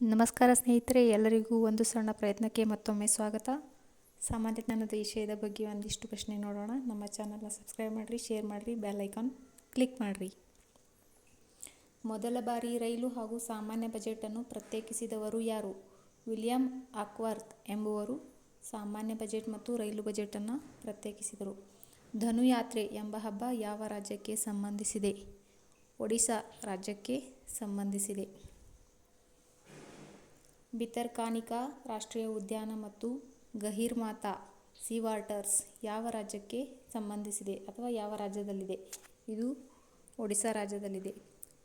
ನಮಸ್ಕಾರ ಸ್ನೇಹಿತರೆ, ಎಲ್ಲರಿಗೂ ಒಂದು ಸಣ್ಣ ಪ್ರಯತ್ನಕ್ಕೆ ಮತ್ತೊಮ್ಮೆ ಸ್ವಾಗತ. ಸಾಮಾನ್ಯ ಜ್ಞಾನದ ವಿಷಯದ ಬಗ್ಗೆ ಒಂದಿಷ್ಟು ಪ್ರಶ್ನೆ ನೋಡೋಣ. ನಮ್ಮ ಚಾನಲ್ನ ಸಬ್ಸ್ಕ್ರೈಬ್ ಮಾಡಿರಿ, ಶೇರ್ ಮಾಡಿರಿ, ಬೆಲ್ ಐಕಾನ್ ಕ್ಲಿಕ್ ಮಾಡಿರಿ. ಮೊದಲ ಬಾರಿ ರೈಲು ಹಾಗೂ ಸಾಮಾನ್ಯ ಬಜೆಟನ್ನು ಪ್ರತ್ಯೇಕಿಸಿದವರು ಯಾರು? ವಿಲಿಯಂ ಆಕ್ವರ್ತ್ ಎಂಬುವರು ಸಾಮಾನ್ಯ ಬಜೆಟ್ ಮತ್ತು ರೈಲು ಬಜೆಟನ್ನು ಪ್ರತ್ಯೇಕಿಸಿದರು. ಧನುಯಾತ್ರೆ ಎಂಬ ಹಬ್ಬ ಯಾವ ರಾಜ್ಯಕ್ಕೆ ಸಂಬಂಧಿಸಿದೆ? ಒಡಿಶಾ ರಾಜ್ಯಕ್ಕೆ ಸಂಬಂಧಿಸಿದೆ. ಭಿತರ್ಕಾನಿಕಾ ರಾಷ್ಟ್ರೀಯ ಉದ್ಯಾನ ಮತ್ತು ಗಹಿರ್ಮಾತಾ ಸೀ ವಾಟರ್ಸ್ ಯಾವ ರಾಜ್ಯಕ್ಕೆ ಸಂಬಂಧಿಸಿದೆ ಅಥವಾ ಯಾವ ರಾಜ್ಯದಲ್ಲಿದೆ? ಇದು ಒಡಿಶಾ ರಾಜ್ಯದಲ್ಲಿದೆ.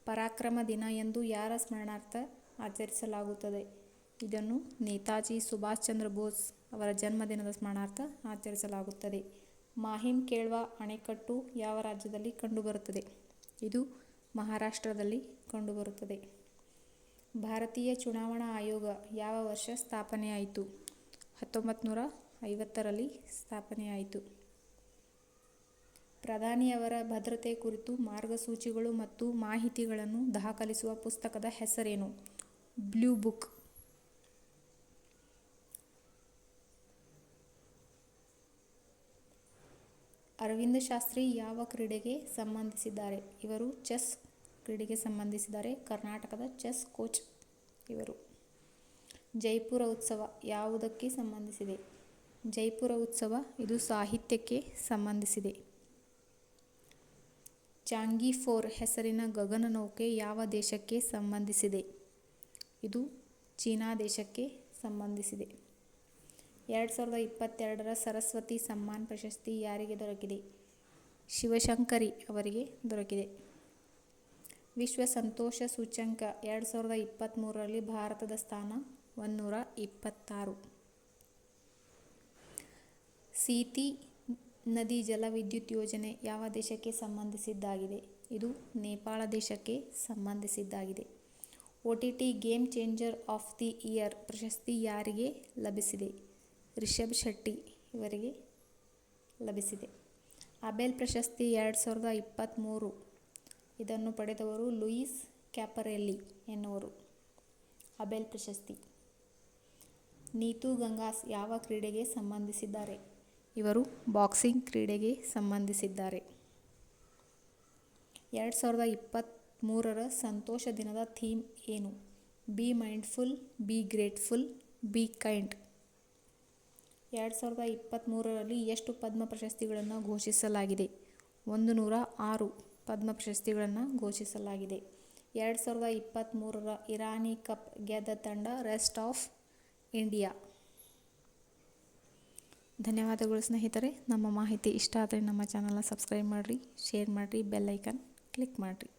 ಪರಾಕ್ರಮ ದಿನ ಎಂದು ಯಾರ ಸ್ಮರಣಾರ್ಥ ಆಚರಿಸಲಾಗುತ್ತದೆ? ಇದನ್ನು ನೇತಾಜಿ ಸುಭಾಷ್ ಚಂದ್ರ ಬೋಸ್ ಅವರ ಜನ್ಮದಿನದ ಸ್ಮರಣಾರ್ಥ ಆಚರಿಸಲಾಗುತ್ತದೆ. ಮಾಹಿಮ್ ಕೇಳ್ವಾ ಅಣೆಕಟ್ಟು ಯಾವ ರಾಜ್ಯದಲ್ಲಿ ಕಂಡುಬರುತ್ತದೆ? ಇದು ಮಹಾರಾಷ್ಟ್ರದಲ್ಲಿ ಕಂಡುಬರುತ್ತದೆ. ಭಾರತೀಯ ಚುನಾವಣಾ ಆಯೋಗ ಯಾವ ವರ್ಷ ಸ್ಥಾಪನೆಯಾಯಿತು ಹತ್ತೊಂಬತ್ತು ನೂರ ಐವತ್ತರಲ್ಲಿ ಸ್ಥಾಪನೆಯಾಯಿತು ಪ್ರಧಾನಿಯವರ ಭದ್ರತೆ ಕುರಿತು ಮಾರ್ಗಸೂಚಿಗಳು ಮತ್ತು ಮಾಹಿತಿಗಳನ್ನು ದಾಖಲಿಸುವ ಪುಸ್ತಕದ ಹೆಸರೇನು? Blue book. ಅರವಿಂದ ಶಾಸ್ತ್ರಿ ಯಾವ ಕ್ರೀಡೆಗೆ ಸಂಬಂಧಿಸಿದ್ದಾರೆ? ಇವರು ಚೆಸ್ ಕ್ರೀಡೆಗೆ ಸಂಬಂಧಿಸಿದ್ದಾರೆ. ಕರ್ನಾಟಕದ ಚೆಸ್ ಕೋಚ್ ಇವರು. ಜೈಪುರ ಉತ್ಸವ ಯಾವುದಕ್ಕೆ ಸಂಬಂಧಿಸಿದೆ? ಜೈಪುರ ಉತ್ಸವ ಇದು ಸಾಹಿತ್ಯಕ್ಕೆ ಸಂಬಂಧಿಸಿದೆ. ಚಾಂಗಿ ಫೋರ್ ಹೆಸರಿನ ಗಗನನೌಕೆ ಯಾವ ದೇಶಕ್ಕೆ ಸಂಬಂಧಿಸಿದೆ? ಇದು ಚೀನಾ ದೇಶಕ್ಕೆ ಸಂಬಂಧಿಸಿದೆ. ಎರಡು ಸಾವಿರದ ಇಪ್ಪತ್ತೆರಡರ ಸರಸ್ವತಿ ಸಮ್ಮಾನ್ ಪ್ರಶಸ್ತಿ ಯಾರಿಗೆ ದೊರಕಿದೆ? ಶಿವಶಂಕರಿ ಅವರಿಗೆ ದೊರಕಿದೆ. ವಿಶ್ವ ಸಂತೋಷ ಸೂಚ್ಯಂಕ ಎರಡು ಸಾವಿರದ ಇಪ್ಪತ್ತ್ಮೂರರಲ್ಲಿ ಭಾರತದ ಸ್ಥಾನ ಒಂದುನೂರ ಇಪ್ಪತ್ತಾರು. ಸೀತಿ ನದಿ ಜಲವಿದ್ಯುತ್ ಯೋಜನೆ ಯಾವ ದೇಶಕ್ಕೆ ಸಂಬಂಧಿಸಿದ್ದಾಗಿದೆ? ಇದು ನೇಪಾಳ ದೇಶಕ್ಕೆ ಸಂಬಂಧಿಸಿದ್ದಾಗಿದೆ. O T T game changer of the year ಪ್ರಶಸ್ತಿ ಯಾರಿಗೆ ಲಭಿಸಿದೆ? ರಿಷಬ್ ಶೆಟ್ಟಿ ಇವರಿಗೆ ಲಭಿಸಿದೆ. ಅಬೆಲ್ ಪ್ರಶಸ್ತಿ ಎರಡು ಸಾವಿರದ ಇಪ್ಪತ್ತ್ಮೂರು ಇದನ್ನು ಪಡೆದವರು ಲೂಯಿಸ್ ಕ್ಯಾಪರೆಲ್ಲಿ ಎನ್ನುವರು. ಅಬೆಲ್ ಪ್ರಶಸ್ತಿ. ನೀತು ಗಂಗಾಸ್ ಯಾವ ಕ್ರೀಡೆಗೆ ಸಂಬಂಧಿಸಿದ್ದಾರೆ? ಇವರು ಬಾಕ್ಸಿಂಗ್ ಕ್ರೀಡೆಗೆ ಸಂಬಂಧಿಸಿದ್ದಾರೆ. ಎರಡು ಸಾವಿರದ ಇಪ್ಪತ್ತ್ಮೂರರ ಸಂತೋಷ ದಿನದ ಥೀಮ್ ಏನು? Be mindful, be grateful, be kind. ಎರಡು ಸಾವಿರದ ಇಪ್ಪತ್ತ್ಮೂರರಲ್ಲಿ ಎಷ್ಟು ಪದ್ಮ ಪ್ರಶಸ್ತಿಗಳನ್ನು ಘೋಷಿಸಲಾಗಿದೆ? ಒಂದು ನೂರ ಆರು. ಪದ್ಮ ಪ್ರಶಸ್ತಿಗಳನ್ನು ಘೋಷಿಸಲಾಗಿದೆ. ಎರಡು ಸಾವಿರದ ಇಪ್ಪತ್ತ್ಮೂರರ ಇರಾನಿ ಕಪ್ ಗೆದ್ದ ತಂಡ ರೆಸ್ಟ್ ಆಫ್ ಇಂಡಿಯಾ. ಧನ್ಯವಾದಗಳು ಸ್ನೇಹಿತರೆ. ನಮ್ಮ ಮಾಹಿತಿ ಇಷ್ಟ ಆದರೆ ನಮ್ಮ ಚಾನಲ್ನ ಸಬ್ಸ್ಕ್ರೈಬ್ ಮಾಡಿರಿ, ಶೇರ್ ಮಾಡಿರಿ, ಬೆಲ್ ಐಕನ್ ಕ್ಲಿಕ್ ಮಾಡಿರಿ.